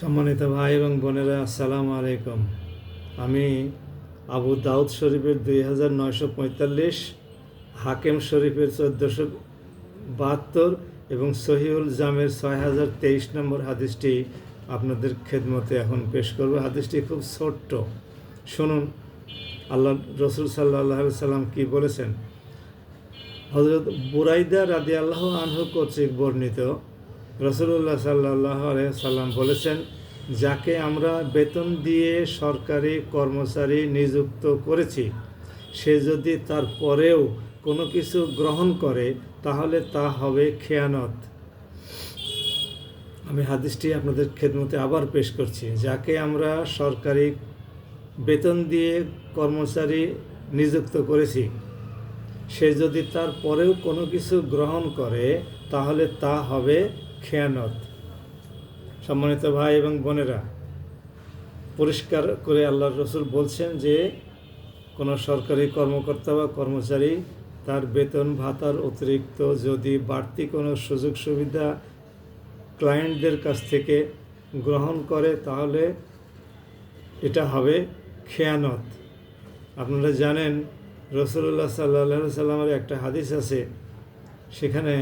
সম্মানিত ভাই এবং বোনেরা, আসসালামু আলাইকুম। আমি আবু দাউদ শরীফের দুই হাজার নয়শো পঁয়তাল্লিশ, হাকেম শরীফের চোদ্দোশো বাহাত্তর এবং সহিউল জামের ছয় হাজার তেইশ নম্বর হাদিসটি আপনাদের খেদমতে এখন পেশ করব। হাদিসটি খুব ছোট্ট। শুনুন, আল্লাহ রসুল সাল্লাহ সাল্লাম কি বলেছেন? হজরত বুরাইদা রাদি আল্লাহ আনহু কর্তৃক বর্ণিত রসুল্লাহ সাল্লাহ সাল্লাম বলেছেন, যাকে আমরা বেতন দিয়ে সরকারি কর্মচারী নিযুক্ত করেছি, সে যদি তার পরেও কোনো কিছু গ্রহণ করে, তাহলে তা হবে খেয়ানত। আমি হাদিসটি আপনাদের খেদমতে আবার পেশ করছি, যাকে আমরা সরকারি বেতন দিয়ে কর্মচারী নিযুক্ত করেছি, সে যদি তার পরেও কোনো কিছু গ্রহণ করে, তাহলে তা হবে খেয়ানত। সম্মানিত ভাই এবং বোনেরা, পরিষ্কার করে আল্লাহ রসুল বলছেন যে, কোনো সরকারি কর্মকর্তা বা কর্মচারী তার বেতন ভাতার অতিরিক্ত যদি বাড়তি কোনো সুযোগ সুবিধা ক্লায়েন্টদের কাছ থেকে গ্রহণ করে, তাহলে এটা হবে খেয়ানত। আপনারা জানেন রসুল্লাহ সাল্লাহ সাল্লামের একটা হাদিস আছে, সেখানে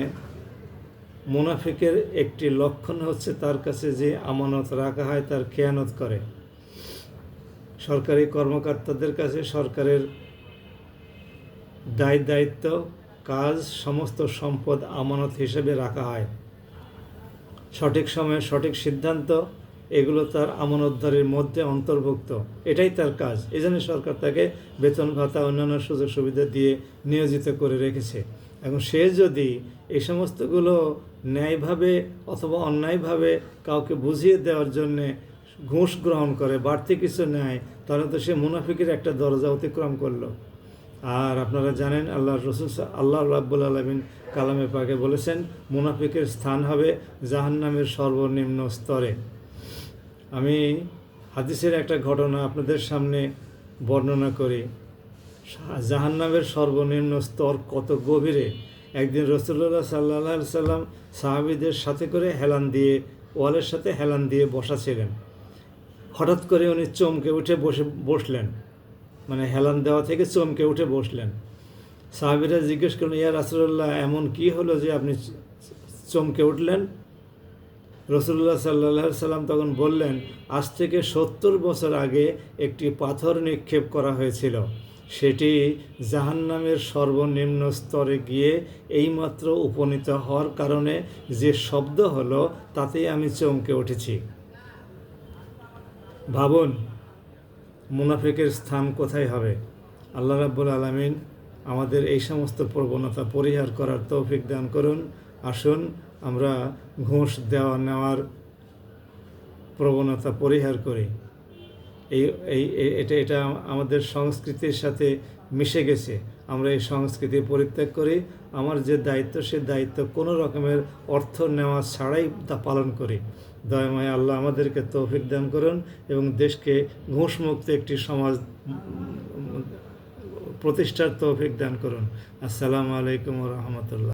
মুনাফিকের একটি লক্ষণ হচ্ছে তার কাছে যে আমানত রাখা হয়, তার খেয়ানত করে। সরকারি কর্মকর্তাদের কাছে সরকারের দায় দায়িত্ব, কাজ, সমস্ত সম্পদ আমানত হিসেবে রাখা হয়। সঠিক সময়ে সঠিক সিদ্ধান্ত, এগুলো তার আমানতদারির মধ্যে অন্তর্ভুক্ত। এটাই তার কাজ। এই জন্য সরকার তাকে বেতন ভাতা, অন্যান্য সুযোগ সুবিধা দিয়ে নিয়োজিত করে রেখেছে। এখন সে যদি এই সমস্তগুলো ন্যায়ভাবে অথবা অন্যায়ভাবে কাউকে বুঝিয়ে দেওয়ার জন্যে ঘুষ গ্রহণ করে, বাড়তি কিছু নেয়, তাহলে তো সে মুনাফিকের একটা দরজা অতিক্রম করল। আর আপনারা জানেন আল্লাহ রসুল আল্লাহ রাব্বুল আলমিন কালামে পাকে বলেছেন, মুনাফিকের স্থান হবে জাহান্নামের সর্বনিম্ন স্তরে। আমি হাদিসের একটা ঘটনা আপনাদের সামনে বর্ণনা করি। জাহান্নামের সর্বনিম্ন স্তর কত গভীরে? একদিন রসুল্লাহ সাল্লাহ সাল্লাম সাহাবিদের সাথে করে হেলান দিয়ে, ওয়ালের সাথে হেলান দিয়ে বসা ছিলেন। হঠাৎ করে উনি চমকে উঠে বসে বসলেন। মানে হেলান দেওয়া থেকে চমকে উঠে বসলেন। সাহাবিরা জিজ্ঞেস করলেন, ইয়া রাসুল্লাহ এমন কি হলো যে আপনি চমকে উঠলেন? রসুল্লাহ সাল্লাহ সাল্লাম তখন বললেন, আজ থেকে সত্তর বছর আগে একটি পাথর নিক্ষেপ করা হয়েছিল। সেটি জাহান্নামের সর্বনিম্ন স্তরে গিয়ে এইমাত্র উপনীত হওয়ার কারণে যে শব্দ হলো তাতেই আমি চমকে উঠেছি। ভাবুন, মুনাফিকের স্থান কোথায় হবে? আল্লাহ রাব্বুল আলমিন আমাদের এই সমস্ত প্রবণতা পরিহার করার তৌফিক দান করুন। আসুন, আমরা ঘুষ দেওয়া নেওয়ার প্রবণতা পরিহার করি। এই এই এটা এটা আমাদের সংস্কৃতির সাথে মিশে গেছে। আমরা এই সংস্কৃতি পরিত্যাগ করি আমার যে দায়িত্ব, সে দায়িত্ব কোনো রকমের অর্থ নেওয়া ছাড়াই তা পালন করি। দয়াময় আল্লাহ আমাদেরকে তৌফিক দান করুন এবং দেশকে ঘুষমুক্ত একটি সমাজ প্রতিষ্ঠার তৌফিক দান করুন। আসসালামু আলাইকুম রহমতুল্লাহ।